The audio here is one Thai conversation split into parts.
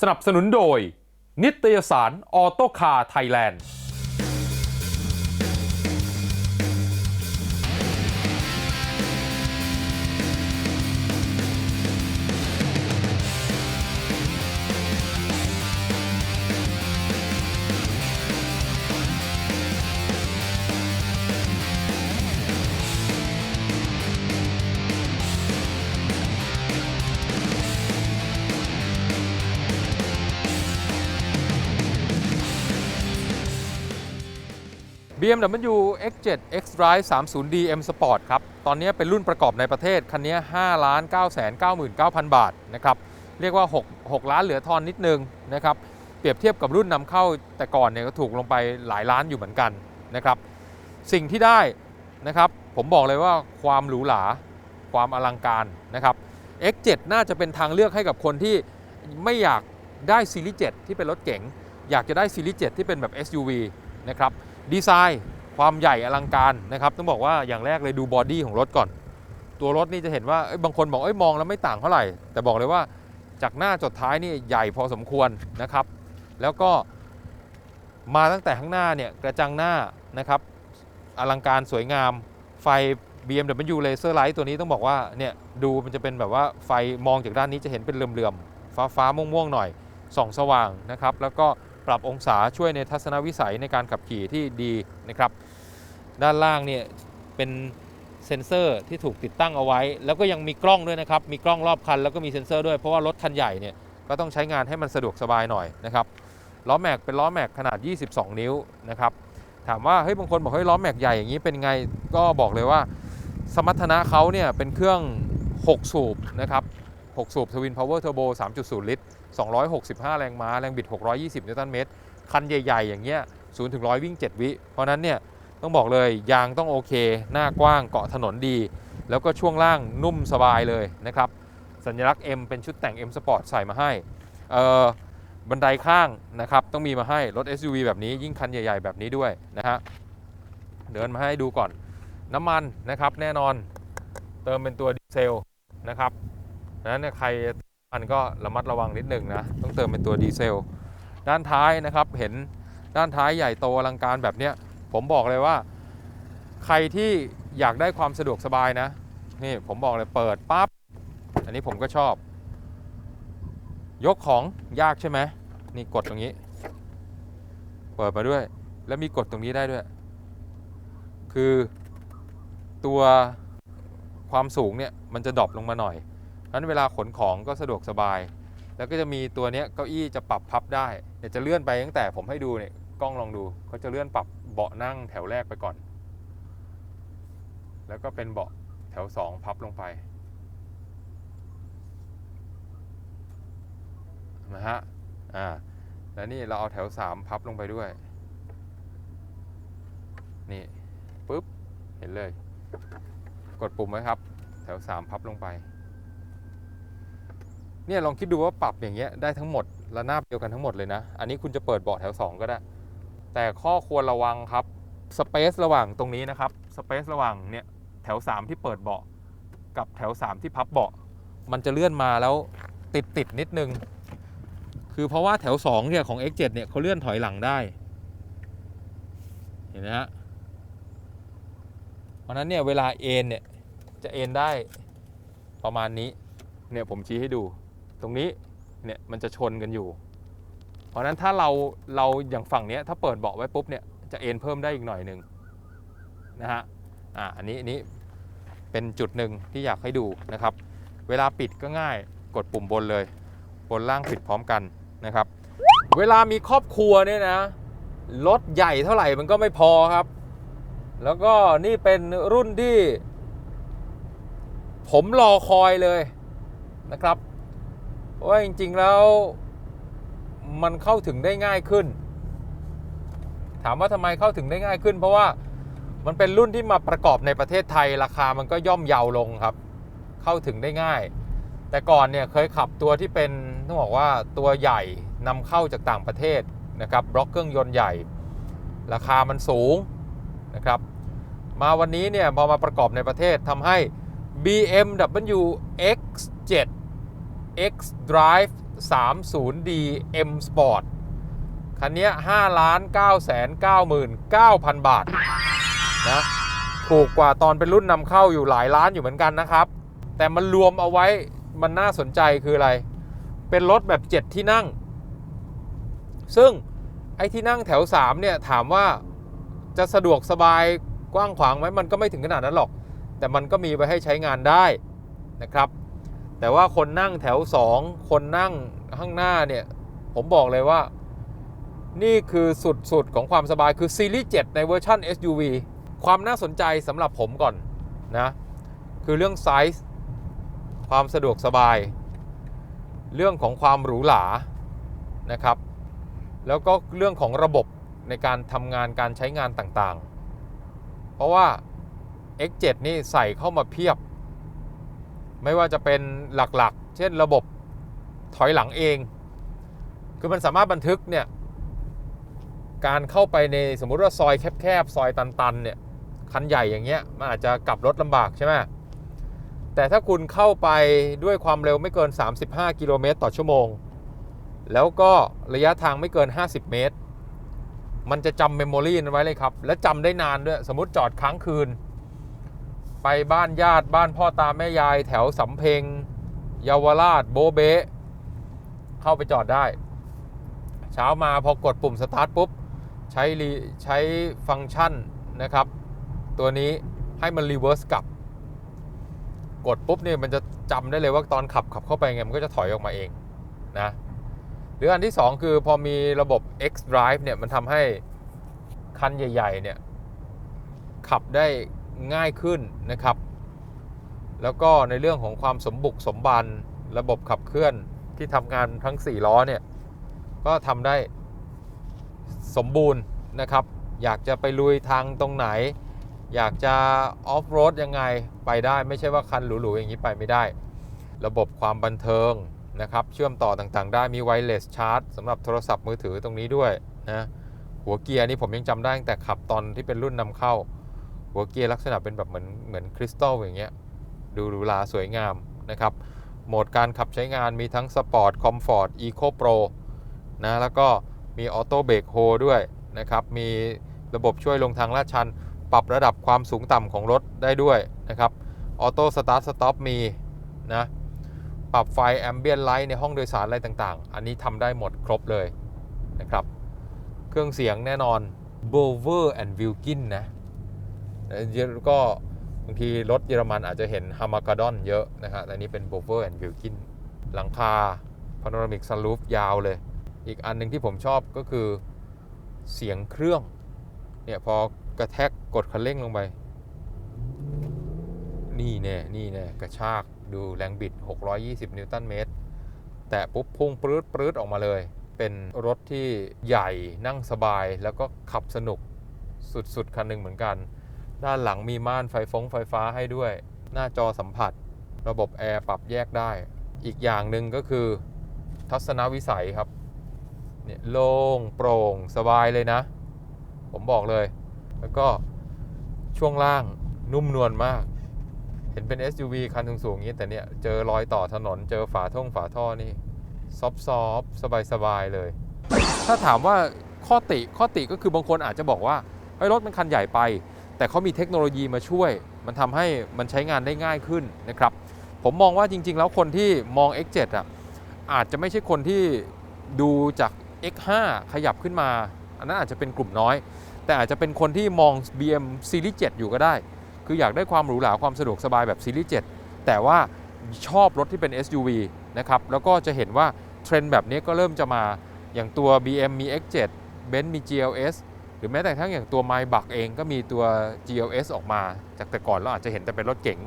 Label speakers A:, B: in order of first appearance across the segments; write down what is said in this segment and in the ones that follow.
A: สนับสนุนโดย นิตยสารออโตคาไทยแลนด์ BMW X7 X-Drive 30D M Sport ครับ ตอนนี้เป็นรุ่นประกอบในประเทศ คันนี้5ล้าน9 9 9 9 0 0 บาทนะครับ เรียกว่า 6 6 ล้านเหลือทอนนิดนึงนะครับ เปรียบเทียบกับรุ่นนำเข้าแต่ก่อนเนี่ยก็ถูกลงไปหลายล้านอยู่เหมือนกันนะครับ สิ่งที่ได้นะครับ ผมบอกเลยว่าความหรูหรา ความอลังการนะครับ X7 น่าจะเป็นทางเลือกให้กับคนที่ไม่อยากได้ซีรีส์7ที่เป็นรถเก๋ง อยากจะได้ซีรีส์7ที่เป็นแบบ SUV นะครับ ดีไซน์ความใหญ่อลังการนะครับต้องบอกว่าอย่างแรกเลยดูบอดี้ของรถก่อน ตัวรถนี่จะเห็นว่าบางคนบอกเอ้ยมองแล้วไม่ต่างเท่าไหร่ แต่บอกเลยว่าจากหน้าจดท้ายนี่ใหญ่พอสมควรนะครับ แล้วก็มาตั้งแต่ข้างหน้าเนี่ยกระจังหน้านะครับอลังการสวยงามไฟ BMW Laser Light ตัวนี้ต้องบอกว่าเนี่ยดูมันจะเป็นแบบว่าไฟมองจากด้านนี้จะเห็นเป็นเหลื่อมๆฟ้าฟ้าๆม่วงๆหน่อยส่องสว่างนะครับ แล้วก็ ปรับองศาช่วยในทัศนวิสัยในการขับขี่ที่ดีนะครับ ด้านล่างเนี่ยเป็นเซ็นเซอร์ที่ถูกติดตั้งเอาไว้ แล้วก็ยังมีกล้องด้วยนะครับ มีกล้องรอบคันแล้วก็มีเซ็นเซอร์ด้วย เพราะว่ารถคันใหญ่เนี่ยก็ต้องใช้งานให้มันสะดวกสบายหน่อยนะครับ ล้อแม็กเป็นล้อแม็กขนาด 22 นิ้วนะครับ ถามว่าเฮ้ยบางคนบอกเฮ้ยล้อแม็กใหญ่อย่างนี้เป็นไง ก็บอกเลยว่า สมรรถนะเขาเนี่ยเป็นเครื่อง 6 สูบนะครับ 6 สูบทวินพาวเวอร์เทอร์โบ3.0 ลิตร 265 แรงม้า แรงบิด 620 นิวตันเมตร คันใหญ่ๆ อย่างเงี้ย0ถึง100 วิ่ง 7 วิ เพราะนั้นเนี่ยต้องบอกเลยยางต้องโอเค หน้ากว้างเกาะถนนดี แล้วก็ช่วงล่างนุ่มสบายเลยนะครับ สัญลักษณ์ M เป็นชุดแต่ง M Sport ใส่มาให้เอ่อบันไดข้างนะครับต้องมีมาให้รถ SUV แบบนี้ยิ่งคันใหญ่ ๆ แบบนี้ด้วยนะฮะเดินมาให้ดูก่อนน้ำมันนะครับแน่นอนเติมเป็นตัวดีเซลนะครับนั้นเนี่ยใคร มันก็ระมัดระวังนิดหนึ่งนะต้องเติมเป็นตัวดีเซล ด้านท้ายนะครับเห็นด้านท้ายใหญ่โตอลังการแบบเนี้ยผมบอกเลยว่า ใครที่อยากได้ความสะดวกสบายนะ นี่ผมบอกเลยเปิดปั๊บอันนี้ผมก็ชอบ ยกของยากใช่ไหมนี่กดตรงนี้ เปิดมาด้วย แล้วมีกดตรงนี้ได้ด้วย คือตัวความสูงเนี่ยมันจะดรอปลงมาหน่อย นั้นเวลาขนของก็สะดวกสบาย แล้วก็จะมีตัวนี้เก้าอี้จะปรับพับได้เดี๋ยวจะเลื่อนไปตั้งแต่ผมให้ดูเนี่ยกล้องลองดูเขาจะเลื่อนปรับเบาะนั่งแถวแรกไปก่อน แล้วก็เป็นเบาะแถว 2 พับลงไปนะฮะอ่าแล้วนี่เราเอาแถว 3 พับลงไปด้วย นี่ปุ๊บ เห็นเลย กดปุ่มไว้ครับ แถว 3 พับลงไป เนี่ยลองคิดดูว่าปรับอย่างเงี้ยได้ทั้งหมดระนาบเดียวกันทั้งหมดเลยนะ อันนี้คุณจะเปิดเบาะแถว 2 ก็ได้ แต่ข้อควรระวังครับสเปซระหว่างตรงนี้นะครับสเปซระหว่างเนี่ยแถว 3 ที่เปิดเบาะกับแถว 3 ที่พับเบาะมันจะเลื่อนมาแล้วติดติดนิดนึง คือเพราะว่าแถว2เนี่ยของ X7 เนี่ยเขาเลื่อนถอยหลังได้ เห็นไหมฮะเพราะนั้นเนี่ยเวลาเอ็นเนี่ยจะเอ็นได้ประมาณนี้ เนี่ยผมชี้ให้ดู ตรงนี้เนี่ยมันจะชนกันอยู่ เพราะนั้นถ้าเราเราอย่างฝั่งนี้ถ้าเปิดเบาะไว้ปุ๊บเนี่ยจะเอนเพิ่มได้อีกหน่อยหนึ่งนะฮะอ่าอันนี้อันนี้เป็นจุดหนึ่งที่อยากให้ดูนะครับ เวลาปิดก็ง่ายกดปุ่มบนเลย บนล่างปิดพร้อมกันนะครับ เวลามีครอบครัวเนี่ยนะรถใหญ่เท่าไหร่มันก็ไม่พอครับ แล้วก็นี่เป็นรุ่นที่ ผมรอคอยเลยนะครับ ว่าจริง ๆ แล้วมันเข้าถึงได้ง่ายขึ้น ถามว่าทำไมเข้าถึงได้ง่ายขึ้น เพราะว่ามันเป็นรุ่นที่มาประกอบในประเทศไทยราคามันก็ย่อมเยาวลงครับ เข้าถึงได้ง่าย แต่ก่อนเนี่ยเคยขับตัวที่เป็นต้องบอกว่าตัวใหญ่นำเข้าจากต่างประเทศนะครับบล็อกเครื่องยนต์ใหญ่ ราคามันสูงนะครับมาวันนี้เนี่ยพอมาประกอบในประเทศทำให้ BMW X7 X Drive 30D M Sport คันนี้5ล้าน9แสน99,000 บาทนะถูกกว่าตอนเป็นรุ่นนำเข้าอยู่หลายล้านอยู่เหมือนกันนะครับ แต่มันรวมเอาไว้มันน่าสนใจคืออะไร เป็นรถแบบ 7 ที่นั่ง ซึ่งไอ้ที่นั่งแถว 3 เนี่ย ถามว่าจะสะดวกสบายกว้างขวางไหมมันก็ไม่ถึงขนาดนั้นหรอก แต่มันก็มีไว้ให้ใช้งานได้นะครับ แต่ว่าคนนั่งแถว2คนนั่งข้างหน้าเนี่ย ผมบอกเลยว่า นี่คือสุด ๆ ของความสบายคือซีรีส์7ในเวอร์ชัน SUV ความน่าสนใจสำหรับผมก่อนนะ คือเรื่องไซส์ความสะดวกสบาย เรื่องของความหรูหรานะครับ แล้วก็เรื่องของระบบในการทำงานการใช้งานต่างๆ เพราะว่า X7 นี่ใส่เข้ามาเพียบ ไม่ว่าจะเป็นหลักๆ เช่นระบบถอยหลังเอง คือมันสามารถบันทึกเนี่ยการเข้าไปในสมมุติว่าซอยแคบๆ ซอยตันๆเนี่ยคันใหญ่อย่างเงี้ยมันอาจจะกลับรถลำบากใช่ไหมแต่ถ้าคุณเข้าไปด้วยความเร็วไม่เกิน 35 กิโลเมตรต่อชั่วโมง แล้วก็ระยะทางไม่เกิน 50 เมตร มันจะจำเมมโมรีนั้นไว้เลยครับ และจำได้นานด้วย สมมติจอดค้างคืน ไปบ้านญาติบ้านพ่อตาแม่ยายแถวสำเพ็งเยาวราชโบเบเข้าไปจอดได้ เช้ามาพอกดปุ่มสตาร์ทปุ๊บ ใช้ใช้ฟังก์ชันนะครับ ตัวนี้ให้มันรีเวิร์สกลับ กดปุ๊บเนี่ยมันจะจำได้เลยว่าตอนขับขับเข้าไปไง มันก็จะถอยออกมาเองนะหรืออันที่ 2 คือพอมีระบบ X Drive เนี่ย มันทำให้คันใหญ่ ๆ เนี่ย ขับได้ ง่ายขึ้นนะครับ แล้วก็ในเรื่องของความสมบุกสมบันระบบขับเคลื่อนที่ทำงานทั้ง 4 ล้อเนี่ย ก็ทำได้สมบูรณ์นะครับ อยากจะไปลุยทางตรงไหน อยากจะออฟโรดยังไงไปได้ไม่ใช่ว่าคันหรูๆอย่างนี้ไปไม่ได้ ระบบความบันเทิงนะครับ เชื่อมต่อต่างๆ ได้มีไวเลสชาร์จสำหรับโทรศัพท์มือถือตรงนี้ด้วยนะหัวเกียร์นี่ผมยังจำได้ตั้งแต่ขับตอนที่เป็นรุ่นนำเข้า หัวเกียร์ลักษณะเป็นแบบเหมือนเหมือนคริสตัลอย่างเงี้ยดูหรูหราสวยงามนะครับโหมดการขับใช้งานมีทั้งสปอร์ตคอมฟอร์ตอีโคโปรนะแล้วก็มีออโต้เบรกโฮด้วยนะครับมีระบบช่วยลงทางลาดชัน ปรับระดับความสูงต่ำของรถได้ด้วยนะครับออโต้สตาร์ทสต็อปมีนะปรับไฟแอมเบียนไลท์ในห้องโดยสารอะไรต่างๆ อันนี้ทำได้หมดครบเลยนะครับ เครื่องเสียงแน่นอน b o v e r and Wilkin นะ ก็บางทีรถเยอรมันอาจจะเห็น h a m a g a d o n เยอะนะครับแต่นี้เป็น b o v e r and Wilkin หลังคา Panoramic Sunroof ยาวเลย อีกอันหนึ่งที่ผมชอบก็คือเสียงเครื่องเนี่ยพอกระแทกกดคันเร่งลงไป นี่แน่นี่แน่กระชากดูแรงบิด 620 นิวตันเมตร แต่ปุ๊บพุ่งปรื๊ดปรื๊ดออกมาเลย เป็นรถที่ใหญ่นั่งสบายแล้วก็ขับสนุกสุดๆ คันหนึ่งเหมือนกัน ด้านหลังมีม่านไฟฟงไฟฟ้าให้ด้วย หน้าจอสัมผัส ระบบแอร์ปรับแยกได้ อีกอย่างหนึ่งก็คือ ทัศนวิสัยครับเนี่ยโล่งโปร่งสบายเลยนะ ผมบอกเลย แล้วก็ช่วงล่างนุ่มนวลมาก เห็นเป็น SUV คันสูงๆอย่างนี้แต่เนี่ย เจอรอยต่อถนนเจอฝาท่งฝาท่อนี่ซอฟต์สบายๆเลย ถ้าถามว่าข้อติข้อติก็คือบางคนอาจจะบอกว่าไอ้รถมันคันใหญ่ไป แต่เขามีเทคโนโลยีมาช่วย มันทำให้มันใช้งานได้ง่ายขึ้นนะครับ ผมมองว่าจริง ๆ แล้วคนที่มอง X7 อะอาจจะไม่ใช่คนที่ดูจาก X5 ขยับขึ้นมา อันนั้นอาจจะเป็นกลุ่มน้อย แต่อาจจะเป็นคนที่มอง BM Series 7อยู่ก็ได้ คืออยากได้ความหรูหราความสะดวกสบายแบบ Series 7แต่ว่าชอบรถที่เป็น SUV นะครับแล้วก็จะเห็นว่าเทรนด์แบบนี้ก็เริ่มจะมาอย่างตัว BM มี X7 Benz มี GLS หรือแม้แต่ทั้งอย่างตัว Maybach เองก็มีตัว GLS ออกมา จากแต่ก่อนเราอาจจะเห็นแต่เป็นรถเก๋ง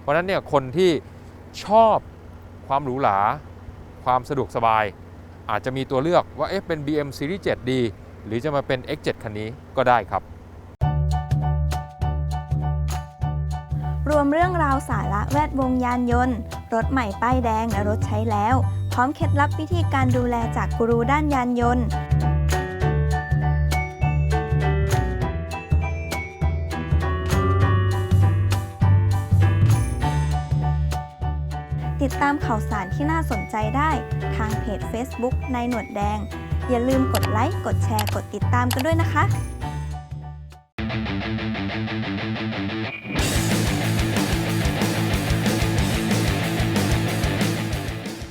A: เพราะนั้นเนี่ยคนที่ชอบความหรูหรา ความสะดวกสบาย อาจจะมีตัวเลือกว่าเอ๊ะเป็น BM Series 7ดีหรือจะมาเป็น X7 คันนี้ก็ได้ครับ
B: รวมเรื่องราวสาระแวดวงยานยนต์ รถใหม่ป้ายแดงและรถใช้แล้ว พร้อมเคล็ดลับวิธีการดูแลจากกูรูด้านยานยนต์ ติดตามข่าวสารที่น่าสนใจได้ทางเพจ Facebook นายหนวดแดง อย่าลืมกดไลค์ กดแชร์ กดติดตามกันด้วยนะคะ